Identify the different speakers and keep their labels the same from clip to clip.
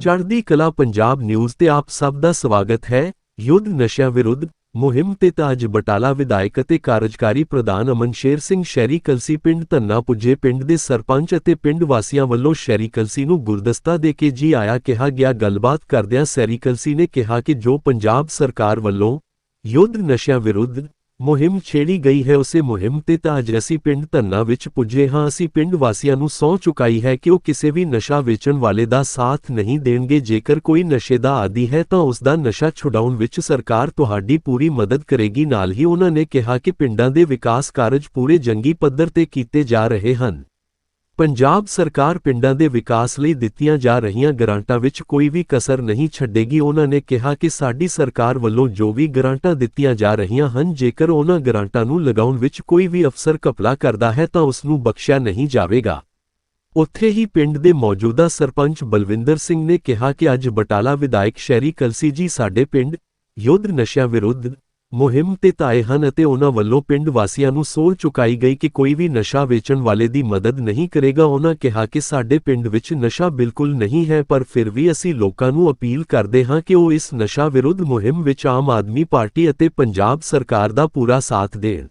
Speaker 1: ਚੜ੍ਹਦੀ ਕਲਾ ਪੰਜਾਬ ਨਿਊਜ਼ ਤੇ ਆਪ ਸਭ ਦਾ ਸਵਾਗਤ ਹੈ। ਯੁੱਧ ਨਸ਼ਿਆਂ ਵਿਰੁੱਧ ਮੁਹਿੰਮ ਤੇ ਅੱਜ ਬਟਾਲਾ ਵਿਧਾਇਕ ਅਤੇ ਕਾਰਜਕਾਰੀ ਪ੍ਰਧਾਨ ਅਮਨਸ਼ੇਰ ਸਿੰਘ ਸ਼ਹਿਰੀ ਕਲਸੀ ਪਿੰਡ ਧੰਨਾ ਪੁੱਜੇ ਪਿੰਡ ਦੇ ਸਰਪੰਚ ਅਤੇ ਪਿੰਡ ਵਾਸੀਆਂ ਵੱਲੋਂ ਸ਼ਹਿਰੀ ਕਲਸੀ ਨੂੰ ਗੁਰਦਸਤਾ ਦੇ ਕੇ ਜੀ ਆਇਆ ਕਿਹਾ ਗਿਆ। ਗੱਲਬਾਤ ਕਰਦਿਆਂ ਸ਼ਹਿਰੀ ਕਲਸੀ ਨੇ ਕਿਹਾ ਕਿ ਜੋ ਪੰਜਾਬ ਸਰਕਾਰ ਵੱਲੋਂ ਯੁੱਧ ਨਸ਼ਿਆਂ ਵਿਰੁੱਧ ਮੁਹਿੰਮ ਛੇੜੀ ਗਈ ਹੈ, ਉਸੇ ਮੁਹਿੰਮ ਤੇ ਤਾਂ ਅੱਜ ਅਸੀਂ ਪਿੰਡ ਧੰਨਾ ਵਿੱਚ ਪੁੱਜੇ ਹਾਂ। ਅਸੀਂ ਪਿੰਡ ਵਾਸੀਆਂ ਨੂੰ ਸਹੁੰ ਚੁਕਾਈ ਹੈ ਕਿ ਉਹ ਕਿਸੇ ਵੀ ਨਸ਼ਾ ਵੇਚਣ ਵਾਲੇ ਦਾ ਸਾਥ ਨਹੀਂ ਦੇਣਗੇ। ਜੇਕਰ ਕੋਈ ਨਸ਼ੇ ਦਾ ਆਦੀ ਹੈ ਤਾਂ ਉਸ ਦਾ ਨਸ਼ਾ ਛੁਡਾਉਣ ਵਿੱਚ ਸਰਕਾਰ ਤੁਹਾਡੀ ਪੂਰੀ ਮਦਦ ਕਰੇਗੀ। ਨਾਲ ਹੀ ਉਹਨਾਂ ਨੇ ਕਿਹਾ ਕਿ ਪਿੰਡਾਂ ਦੇ ਵਿਕਾਸ ਕਾਰਜ ਪੂਰੇ ਜੰਗੀ ਪੱਧਰ ਤੇ ਕੀਤੇ ਜਾ ਰਹੇ ਹਨ। ਪੰਜਾਬ ਸਰਕਾਰ ਪਿੰਡਾਂ ਦੇ ਵਿਕਾਸ ਲਈ ਦਿੱਤੀਆਂ ਜਾ ਰਹੀਆਂ ਗ੍ਰਾਂਟਾਂ ਵਿੱਚ ਕੋਈ ਵੀ ਕਸਰ ਨਹੀਂ ਛੱਡੇਗੀ। ਉਹਨਾਂ ਨੇ ਕਿਹਾ ਕਿ ਸਾਡੀ ਸਰਕਾਰ ਵੱਲੋਂ ਜੋ ਵੀ ਗ੍ਰਾਂਟਾਂ ਦਿੱਤੀਆਂ ਜਾ ਰਹੀਆਂ ਹਨ, ਜੇਕਰ ਉਹਨਾਂ ਗ੍ਰਾਂਟਾਂ ਨੂੰ ਲਗਾਉਣ ਵਿੱਚ ਕੋਈ ਵੀ ਅਫਸਰ ਘਪਲਾ ਕਰਦਾ ਹੈ ਤਾਂ ਉਸ ਨੂੰ ਬਖਸ਼ਿਆ ਨਹੀਂ ਜਾਵੇਗਾ। ਉੱਥੇ ਹੀ ਪਿੰਡ ਦੇ ਮੌਜੂਦਾ ਸਰਪੰਚ ਬਲਵਿੰਦਰ ਸਿੰਘ ਨੇ ਕਿਹਾ ਕਿ ਅੱਜ ਬਟਾਲਾ ਵਿਧਾਇਕ ਸ਼ਹਿਰੀ ਕਲਸੀ ਜੀ ਸਾਡੇ ਪਿੰਡ ਯੁੱਧ ਨਸ਼ਿਆਂ ਵਿਰੁੱਧ ਮੁਹਿੰਮ ਤੇ ਤਾਏ ਹਨ ਅਤੇ ਉਹਨਾਂ ਵੱਲੋਂ ਪਿੰਡ ਵਾਸੀਆਂ ਨੂੰ ਸੋਲ ਚੁਕਾਈ ਗਈ ਕਿ ਕੋਈ ਵੀ ਨਸ਼ਾ ਵੇਚਣ ਵਾਲੇ ਦੀ ਮਦਦ ਨਹੀਂ ਕਰੇਗਾ। ਉਹਨਾਂ ਕਿਹਾ ਕਿ ਸਾਡੇ ਪਿੰਡ ਵਿੱਚ ਨਸ਼ਾ ਬਿਲਕੁਲ ਨਹੀਂ ਹੈ, ਪਰ ਫਿਰ ਵੀ ਅਸੀਂ ਲੋਕਾਂ ਨੂੰ ਅਪੀਲ ਕਰਦੇ ਹਾਂ ਕਿ ਉਹ ਇਸ ਨਸ਼ਾ ਵਿਰੁੱਧ ਮੁਹਿੰਮ ਵਿੱਚ ਆਮ ਆਦਮੀ ਪਾਰਟੀ ਅਤੇ ਪੰਜਾਬ ਸਰਕਾਰ ਦਾ ਪੂਰਾ ਸਾਥ ਦੇਣ।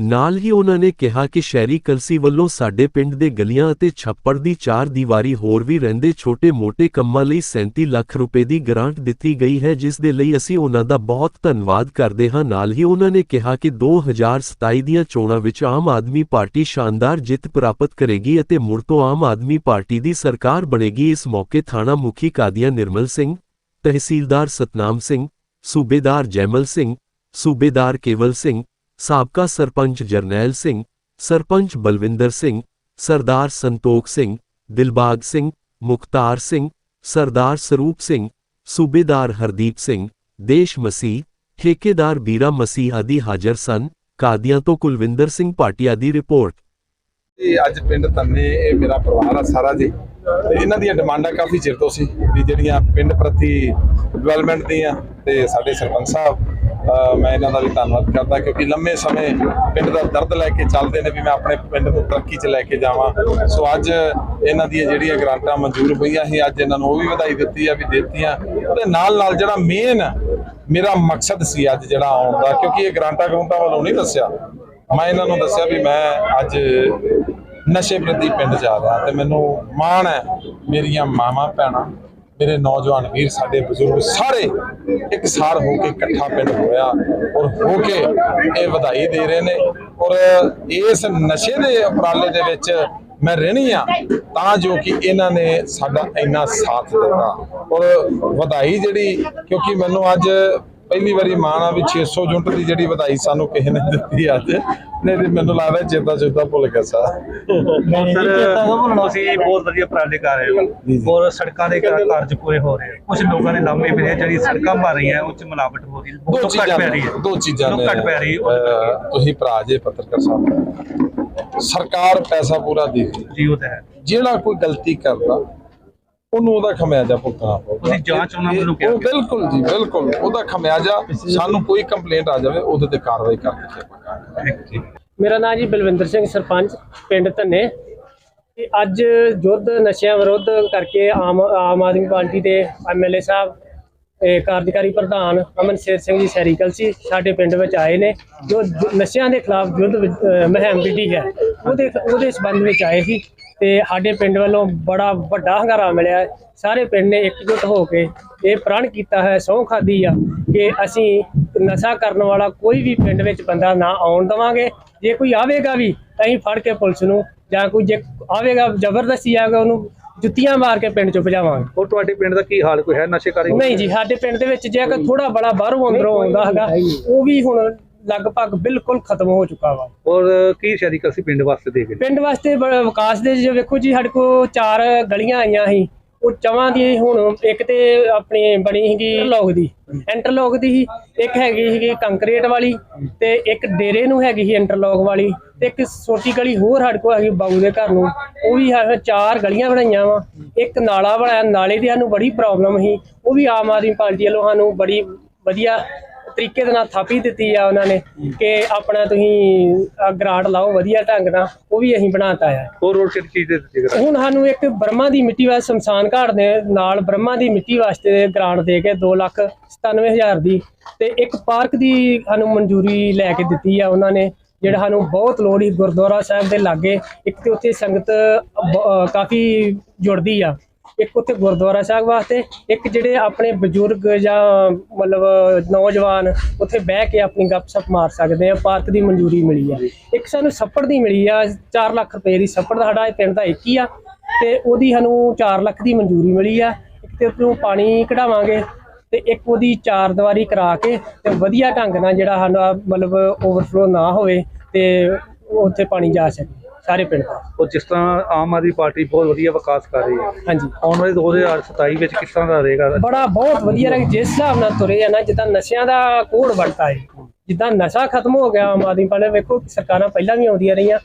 Speaker 1: ਨਾਲ ਹੀ ਉਹਨਾਂ ਨੇ ਕਿਹਾ ਕਿ ਸ਼ਹਿਰੀ ਕਲਸੀ ਵੱਲੋਂ ਸਾਡੇ ਪਿੰਡ ਦੇ ਗਲੀਆਂ ਅਤੇ ਛੱਪੜ ਦੀ ਚਾਰ ਦੀਵਾਰੀ ਹੋਰ ਵੀ ਰਹਿੰਦੇ ਛੋਟੇ-ਮੋਟੇ ਕੰਮਾਂ ਲਈ 37 ਲੱਖ ਰੁਪਏ ਦੀ ਗ੍ਰਾਂਟ ਦਿੱਤੀ ਗਈ ਹੈ, ਜਿਸ ਦੇ ਲਈ ਅਸੀਂ ਉਹਨਾਂ ਦਾ ਬਹੁਤ ਧੰਨਵਾਦ ਕਰਦੇ ਹਾਂ। ਨਾਲ ਹੀ ਉਹਨਾਂ ਨੇ ਕਿਹਾ ਕਿ 2027 ਦੀਆਂ ਚੋਣਾਂ ਵਿੱਚ ਆਮ ਆਦਮੀ ਪਾਰਟੀ ਸ਼ਾਨਦਾਰ ਜਿੱਤ ਪ੍ਰਾਪਤ ਕਰੇਗੀ ਅਤੇ ਮੁੜ ਤੋਂ ਆਮ ਆਦਮੀ ਪਾਰਟੀ ਦੀ ਸਰਕਾਰ ਬਣੇਗੀ। ਇਸ ਮੌਕੇ ਥਾਣਾ ਮੁਖੀ ਕਾਦੀਆਂ ਨਿਰਮਲ ਸਿੰਘ, ਤਹਿਸੀਲਦਾਰ ਸਤਨਾਮ ਸਿੰਘ, ਸੂਬੇਦਾਰ ਜੈਮਲ ਸਿੰਘ, ਸੂਬੇਦਾਰ ਕੇਵਲ ਸਿੰਘ ਸਾਬਕਾ ਸਰਪੰਚ ਜਰਨੈਲ ਸਿੰਘ ਸਰਪੰਚ ਬਲਵਿੰਦਰ ਸਿੰਘ ਸਰਦਾਰ ਸੰਤੋਖ ਸਿੰਘ ਦਿਲਬਾਗ ਸਿੰਘ ਮੁਖਤਾਰ ਸਿੰਘ ਸਰਦਾਰ ਸਰੂਪ ਸਿੰਘ ਸੂਬੇਦਾਰ ਹਰਦੀਪ ਸਿੰਘ ਦੇਸ਼ ਮਸੀਹ ਠੇਕੇਦਾਰ ਬੀਰਾ ਮਸੀਹ ਆਦਿ ਹਾਜ਼ਰ ਸਨ ਕਾਦੀਆਂ ਤੋਂ ਕੁਲਵਿੰਦਰ ਸਿੰਘ ਭਾਟੀਆ ਦੀ ਰਿਪੋਰਟ
Speaker 2: ਇਹ ਅੱਜ ਪਿੰਡ ਤੰਨੇ, ਇਹ ਮੇਰਾ ਪਰਿਵਾਰ ਆ ਸਾਰਾ ਜੀ। ਤੇ ਇਹਨਾਂ ਦੀਆਂ ਡਿਮਾਂਡਾਂ ਕਾਫੀ ਚਿਰ ਤੋਂ ਸੀ ਵੀ ਜਿਹੜੀਆਂ ਪਿੰਡ ਪ੍ਰਤੀ ਡਿਵੈਲਪਮੈਂਟ ਦੀਆਂ ਤੇ ਸਾਡੇ ਸਰਪੰਚ ਸਾਹਿਬ, ਅਹ ਮੈਂ ਇਹਨਾਂ ਦਾ ਵੀ ਧੰਨਵਾਦ ਕਰਦਾ ਕਿਉਂਕਿ ਲੰਮੇ ਸਮੇਂ ਪਿੰਡ ਦਾ ਦਰਦ ਲੈ ਕੇ ਚੱਲਦੇ ਨੇ ਵੀ ਮੈਂ ਆਪਣੇ ਪਿੰਡ ਨੂੰ ਤਰੱਕੀ 'ਚ ਲੈ ਕੇ ਜਾਵਾਂ। ਸੋ ਅੱਜ ਇਹਨਾਂ ਦੀਆਂ ਜਿਹੜੀਆਂ ਗ੍ਰਾਂਟਾਂ ਮਨਜ਼ੂਰ ਹੋਈਆਂ ਸੀ, ਅੱਜ ਇਹਨਾਂ ਨੂੰ ਉਹ ਵੀ ਵਧਾਈ ਦਿੱਤੀ ਆ, ਵੀ ਦਿੱਤੀਆਂ। ਉਹਦੇ ਨਾਲ ਨਾਲ ਜਿਹੜਾ ਮੇਨ ਮੇਰਾ ਮਕਸਦ ਸੀ ਅੱਜ ਜਿਹੜਾ ਆਉਣ ਦਾ, ਕਿਉਂਕਿ ਇਹ ਗ੍ਰਾਂਟਾਂ ਗਰੂੰਟਾਂ ਵੱਲੋਂ ਨਹੀਂ ਦੱਸਿਆ। ਮੈਂ ਇਹਨਾਂ ਨੂੰ ਦੱਸਿਆ ਵੀ ਮੈਂ ਅੱਜ ਨਸ਼ੇ ਪ੍ਰਤੀ ਪਿੰਡ ਜਾ ਰਿਹਾ ਤੇ ਮੈਨੂੰ ਮਾਣ ਹੈ ਮੇਰੀਆਂ ਮਾਵਾਂ, ਭੈਣਾਂ, ਮੇਰੇ ਨੌਜਵਾਨ ਵੀਰ, ਸਾਡੇ ਬਜ਼ੁਰਗ ਸਾਰੇ ਇੱਕ ਸਾਰ ਹੋ ਕੇ ਇਕੱਠਾ ਪਿੰਡ ਹੋਇਆ ਔਰ ਹੋ ਕੇ ਇਹ ਵਧਾਈ ਦੇ ਰਹੇ ਨੇ ਔਰ ਇਸ ਨਸ਼ੇ ਦੇ ਉਪਰਾਲੇ ਦੇ ਵਿੱਚ ਮੈਂ ਰਹਿਣੀ ਆ ਤਾਂ ਜੋ ਕਿ ਇਹਨਾਂ ਨੇ ਸਾਡਾ ਇੰਨਾ ਸਾਥ ਦਿੱਤਾ ਔਰ ਵਧਾਈ ਜਿਹੜੀ ਕਿਉਂਕਿ ਮੈਨੂੰ ਅੱਜ ਪਹਿਲੀ ਵਾਰੀ ਮਾਣ ਆ ਵੀ 600 ਯੂਨਿਟ ਦੀ ਜਿਹੜੀ ਵਧਾਈ ਸਾਨੂੰ ਕਿਸੇ ਨੇ ਦਿੱਤੀ ਅੱਜ ਨਹੀਂ ਤੇ ਮੈਨੂੰ ਲੱਗਦਾ ਚੇਤਾ ਚੇਤਾ ਭੁੱਲ ਗਿਆ ਸਾ
Speaker 3: ਸਰ ਤੁਸੀਂ ਬਹੁਤ ਵਧੀਆ ਉਪਰਾਲੇ ਕਰ ਰਹੇ ਹੋ ਔਰ ਸੜਕਾਂ ਦੇ ਕਾਰ- ਕਾਰਜ ਪੂਰੇ ਹੋ ਰਹੇ ਕੁਝ ਲੋਕਾਂ ਦੇ ਲਾਮੇ ਵੀ ਨੇ ਜਿਹੜੀ ਸੜਕਾਂ ਬਣ ਰਹੀਆਂ ਉਹ ਚ ਮਿਲਾਵਟ ਹੋ ਰਹੀ ਹੈ।
Speaker 2: ਦੋ
Speaker 3: ਬਹੁਤ ਘੱਟ
Speaker 2: ਚੀਜ਼ਾਂ
Speaker 3: ਪੈ ਰਹੀ
Speaker 2: ਨੇ
Speaker 3: ਹੈ।
Speaker 2: ਦੋ ਚੀਜ਼ਾਂ
Speaker 3: ਬਹੁਤ
Speaker 2: ਨੇ।
Speaker 3: ਘੱਟ ਪੈ ਰਹੀ ਹੈ
Speaker 2: ਅਹ, ਤੁਸੀਂ ਭਰਾ ਜੇ ਪੱਤਰਕਾਰ ਸਾਹਿਬ ਸਰਕਾਰ ਪੈਸਾ ਪੂਰਾ ਦੇ ਰਹੀ ਹੈ।
Speaker 3: ਜੀ ਉਹ ਤਾਂ ਹੈ।
Speaker 2: ਜਿਹੜਾ ਕੋਈ ਗਲਤੀ ਕਰਦਾ ਉਹਨੂੰ ਉਹਦਾ ਖਮਿਆਜਾ ਭੁਗਤਣਾ ਪਊਗਾ
Speaker 3: ਤੁਸੀਂ ਜਾਂਚ ਉਹਨਾਂ ਵੱਲੋਂ ਕਿਹਾ
Speaker 2: ਉਹ ਬਿਲਕੁਲ ਜੀ ਬਿਲਕੁਲ। ਉਹਦਾ ਖਮਿਆਜਾ ਸਾਨੂੰ ਕੋਈ ਕੰਪਲੇਂਟ ਆ ਜਾਵੇ ਉਹਦੇ ਤੇ ਕਾਰਵਾਈ ਕਰਕੇ
Speaker 4: ਮੇਰਾ ਨਾਮ ਜੀ ਬਲਵਿੰਦਰ ਸਿੰਘ ਸਰਪੰਚ ਪਿੰਡ ਧੰਨੇ। ਤੇ ਅੱਜ ਯੁੱਧ ਨਸ਼ਿਆਂ ਵਿਰੁੱਧ ਕਰਕੇ ਆਮ ਆਮ ਆਦਮੀ ਪਾਰਟੀ ਦੇ ਐਮਐਲਏ ਸਾਹਿਬ ਇਹ ਕਾਰਜਕਾਰੀ ਪ੍ਰਧਾਨ ਅਮਨ ਸ਼ੇਰ ਸਿੰਘ ਜੀ ਸੈਰੀਕਲ ਸੀ ਸਾਡੇ ਪਿੰਡ ਵਿੱਚ ਆਏ ਨੇ ਜੋ ਨਸ਼ਿਆਂ ਦੇ ਖਿਲਾਫ ਯੁੱਧ ਵਿੱਚ, ਮੁਹਿੰਮ ਵਿੱਢੀ ਹੈ। ਉਹਦੇ ਉਹਦੇ ਸੰਬੰਧ ਵਿੱਚ ਆਏ ਸੀ ਤੇ ਸਾਡੇ ਪਿੰਡ ਵੱਲੋਂ ਬੜਾ ਵੱਡਾ ਹੰਗਾਰਾ ਮਿਲਿਆ। ਸਾਰੇ ਪਿੰਡ ਨੇ ਇਕਜੁੱਟ ਹੋ ਕੇ ਇਹ ਪ੍ਰਣ ਕੀਤਾ ਹੈ ਸਹੁੰ ਖਾਦੀ ਆ ਕਿ ਅਸੀਂ ਨਸ਼ਾ ਕਰਨ ਵਾਲਾ ਕੋਈ ਵੀ ਪਿੰਡ ਵਿੱਚ ਬੰਦਾ ਨਾ ਆਉਣ ਦਵਾਂਗੇ। ਜੇ ਕੋਈ ਆਵੇਗਾ ਵੀ ਅਸੀਂ ਫੜ ਕੇ ਪੁਲਿਸ ਨੂੰ ਜਾਂ ਕੋਈ ਜੇ ਆਵੇਗਾ ਜ਼ਬਰਦਸਤੀ ਆਵੇਗਾ ਉਹਨੂੰ ਜੁੱਤੀਆਂ ਮਾਰ ਕੇ ਪਿੰਡ ਚੋਂ ਭਜਾਵਾਂਗੇ।
Speaker 3: ਔਰ ਤੁਹਾਡੇ ਪਿੰਡ ਦਾ ਕੀ ਹਾਲ ਕੋਈ ਹੈ ਨਸ਼ੇ ਕਾਰੀ?
Speaker 4: ਨਹੀਂ ਜੀ ਸਾਡੇ ਪਿੰਡ ਦੇ ਵਿੱਚ ਜੇ ਅਗਰ ਥੋੜਾ ਬੜਾ ਬਾਹਰੋਂ ਅੰਦਰੋਂ ਆਉਂਦਾ ਹੈਗਾ ਉਹ ਵੀ ਹੁਣ ਲਗਭਗ ਬਿਲਕੁਲ ਖਤਮ ਹੋ ਚੁੱਕਾ ਵਾ।
Speaker 3: ਔਰ ਕੀ ਸ਼ਹਿਰੀ ਕਸੀ ਪਿੰਡ ਵਾਸਤੇ ਦੇ ਗਏ
Speaker 4: ਪਿੰਡ ਵਾਸਤੇ ਬ- ਵਿਕਾਸ ਦੇ ਜੇ ਵੇਖੋ ਜੀ ਸਾਡੇ ਕੋਲ ਚਾਰ ਗਲੀਆਂ ਆਈਆਂ ਸੀ। ਉਹ ਚਵਾਂ ਦੀ ਹੁਣ ਇੱਕ ਤੇ ਆਪਣੀ ਬਣੀ ਸੀਗੀ ਇੰਟਰਲੌਕ ਦੀ। ਇੰਟਰਲੌਕ ਦੀ ਸੀ ਇੱਕ ਹੈਗੀ ਸੀਗੀ ਕੰਕਰੀਟ ਵਾਲੀ ਤੇ ਇੱਕ ਡੇਰੇ ਨੂੰ ਹੈਗੀ ਸੀ ਇੰਟਰਲੌਕ ਵਾਲੀ ਤੇ ਇੱਕ ਛੋਟੀ ਗਲੀ ਹੋਰ ਸਾਡੇ ਕੋਲ ਹੈਗੀ ਬਾਊ ਦੇ ਘਰ ਨੂੰ। ਉਹ ਵੀ ਹੈ ਚਾਰ ਗਲੀਆਂ ਬਣਾਈਆਂ ਵਾ। ਇੱਕ ਨਾਲਾ ਬਣਾਇਆ, ਨਾਲੇ ਦੀ ਸਾਨੂੰ ਬੜੀ ਪ੍ਰੋਬਲਮ ਸੀ। ਉਹ ਵੀ ਆਮ ਆਦਮੀ ਪਾਰਟੀ ਵੱਲੋਂ ਸਾਨੂੰ ਬੜੀ ਵਧੀਆ ਤਰੀਕੇ ਦੇ ਨਾਲ ਥਾਪੀ ਦਿੱਤੀ ਆ ਉਹਨਾਂ ਨੇ ਕਿ ਆਪਣਾ ਤੁਸੀਂ ਗਰਾਂਟ ਲਾਓ ਵਧੀਆ ਢੰਗ ਨਾਲ ਉਹ ਵੀ ਅਸੀਂ ਬਣਾਤਾ ਆ
Speaker 3: ਹੋਰ ਹੋਰ ਕਿਹੜੀ ਚੀਜ਼ ਦੇ ਦਿੱਤੀ ਗ੍ਰਾਂਟ?
Speaker 4: ਹੁਣ ਸਾਨੂੰ ਇੱਕ ਬਰਮਾ ਦੀ ਮਿੱਟੀ ਵਾਸਤੇ ਸ਼ਮਸ਼ਾਨ ਘਾਟ ਦੇ ਨਾਲ ਬਰਮਾ ਦੀ ਮਿੱਟੀ ਵਾਸਤੇ ਗ੍ਰਾਂਟ ਦੇ ਕੇ 2 ਲੱਖ 97000 ਦੀ ਤੇ ਇੱਕ ਪਾਰਕ ਦੀ ਸਾਨੂੰ ਮਨਜ਼ੂਰੀ ਲੈ ਕੇ ਦਿੱਤੀ ਆ ਉਹਨਾਂ ਨੇ ਜਿਹੜਾ ਸਾਨੂੰ ਬਹੁਤ ਲੋੜ ਸੀ ਗੁਰਦੁਆਰਾ ਸਾਹਿਬ ਦੇ ਲਾਗੇ ਇੱਕ ਤੇ ਉੱਥੇ ਸੰਗਤ ਕਾਫੀ ਜੁੜਦੀ ਆ ਇੱਕ ਉੱਥੇ ਗੁਰਦੁਆਰਾ ਸਾਹਿਬ ਵਾਸਤੇ, ਇੱਕ ਜਿਹੜੇ ਆਪਣੇ ਬਜ਼ੁਰਗ ਜਾਂ ਮਤਲਬ ਨੌਜਵਾਨ ਉੱਥੇ ਬਹਿ ਕੇ ਆਪਣੀ ਗੱਪਸ਼ਪ ਮਾਰ ਸਕਦੇ ਆ ਪਾਰਕ ਦੀ ਮਨਜ਼ੂਰੀ ਮਿਲੀ ਆ। ਇੱਕ ਸਾਨੂੰ ਛੱਪੜ ਦੀ ਮਿਲੀ ਆ 4 ਲੱਖ ਰੁਪਏ ਦੀ ਸੱਪੜ ਦਾ, ਸਾਡਾ ਪਿੰਡ ਦਾ ਇੱਕ ਹੀ ਆ ਤੇ ਉਹਦੀ ਸਾਨੂੰ 4 ਲੱਖ ਦੀ ਮਨਜ਼ੂਰੀ ਮਿਲੀ ਆ। ਇੱਕ ਤੇ ਉੱਥੋਂ ਪਾਣੀ ਕਢਾਵਾਂਗੇ ਤੇ ਇੱਕ ਉਹਦੀ ਚਾਰ ਦੀਵਾਰੀ ਕਰਾ ਕੇ ਤੇ ਵਧੀਆ ਢੰਗ ਨਾਲ ਜਿਹੜਾ ਸਾਡਾ ਮਤਲਬ ਓਵਰਫਲੋ ਨਾ ਹੋਵੇ ਤੇ ਉੱਥੇ ਪਾਣੀ ਜਾ ਸਕੇ। ਸਾਰੇ ਪਿੰਡ ਦਾ
Speaker 3: ਉਹ ਜਿਸ ਤਰ੍ਹਾਂ ਆਮ ਆਦਮੀ ਪਾਰਟੀ ਬਹੁਤ ਵਧੀਆ ਵਿਕਾਸ ਕਰ ਰਹੀ ਹੈ।
Speaker 4: ਹਾਂਜੀ।
Speaker 3: ਆਉਣ ਵਾਲੇ 2027 ਵਿੱਚ ਕਿਸ ਤਰ੍ਹਾਂ ਦਾ ਰਹੇਗਾ?
Speaker 4: ਬੜਾ ਬਹੁਤ ਵਧੀਆ ਲੱਗ ਜਿਸ ਹਿਸਾਬ ਨਾਲ ਤੁਰੇ ਆ ਨਾ ਜਿੱਦਾਂ ਨਸ਼ਿਆਂ ਦਾ ਕੋੜ ਵੜਤਾ ਹੈ ਜਿੱਦਾਂ ਨਸ਼ਾ ਖਤਮ ਹੋ ਗਿਆ ਆਮ ਆਦਮੀ ਪਾਰਟੀ ਵੇਖੋ ਸਰਕਾਰਾਂ ਪਹਿਲਾਂ ਵੀ ਆਉਂਦੀਆਂ ਰਹੀਆਂ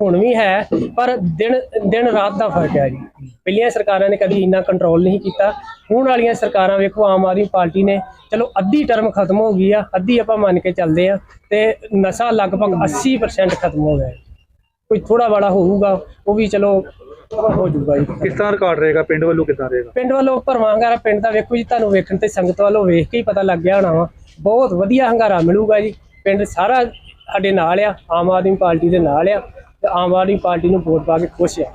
Speaker 4: ਹੁਣ ਵੀ ਹੈ ਪਰ ਦਿਨ ਦਿਨ ਰਾਤ ਦਾ ਫ਼ਰਕ ਹੈ ਜੀ। ਪਹਿਲੀਆਂ ਸਰਕਾਰਾਂ ਨੇ ਕਦੀ ਇੰਨਾ ਕੰਟਰੋਲ ਨਹੀਂ ਕੀਤਾ। ਹੁਣ ਵਾਲੀਆਂ ਸਰਕਾਰਾਂ ਵੇਖੋ ਆਮ ਆਦਮੀ ਪਾਰਟੀ ਨੇ ਚਲੋ ਅੱਧੀ ਟਰਮ ਖਤਮ ਹੋ ਗਈ ਆ ਅੱਧੀ ਆਪਾਂ ਮੰਨ ਕੇ ਚੱਲਦੇ ਆ ਤੇ ਨਸ਼ਾ ਲਗਭਗ 80% ਖਤਮ ਹੋ ਗਿਆ। ਕੋਈ ਥੋੜਾ ਬੜਾ ਹੋਊਗਾ ਉਹ ਵੀ ਚਲੋ ਹੋ ਜਾਊਗਾ ਜੀ।
Speaker 3: ਕਿਸ ਤਰ੍ਹਾਂ ਰਿਕਾਰਡ ਰਹੇਗਾ? ਪਿੰਡ ਵੱਲੋਂ ਕਿੱਦਾਂ ਰਹੇਗਾ?
Speaker 4: ਪਿੰਡ ਵੱਲੋਂ ਭਰਵਾਂ ਹੰਗਾਰਾ ਪਿੰਡ ਦਾ ਵੇਖੋ ਜੀ ਤੁਹਾਨੂੰ ਵੇਖਣ ਤੇ ਸੰਗਤ ਵੱਲੋਂ ਵੇਖ ਕੇ ਹੀ ਪਤਾ ਲੱਗ ਗਿਆ ਹੋਣਾ ਵਾ। ਬਹੁਤ ਵਧੀਆ ਹੰਗਾਰਾ ਮਿਲੂਗਾ ਜੀ। ਪਿੰਡ ਸਾਰਾ ਸਾਡੇ ਨਾਲ ਆ ਆਮ ਆਦਮੀ ਪਾਰਟੀ ਦੇ ਨਾਲ ਆ ਤੇ ਆਮ ਆਦਮੀ ਪਾਰਟੀ ਨੂੰ ਵੋਟ ਪਾ ਕੇ ਖੁਸ਼ ਆ।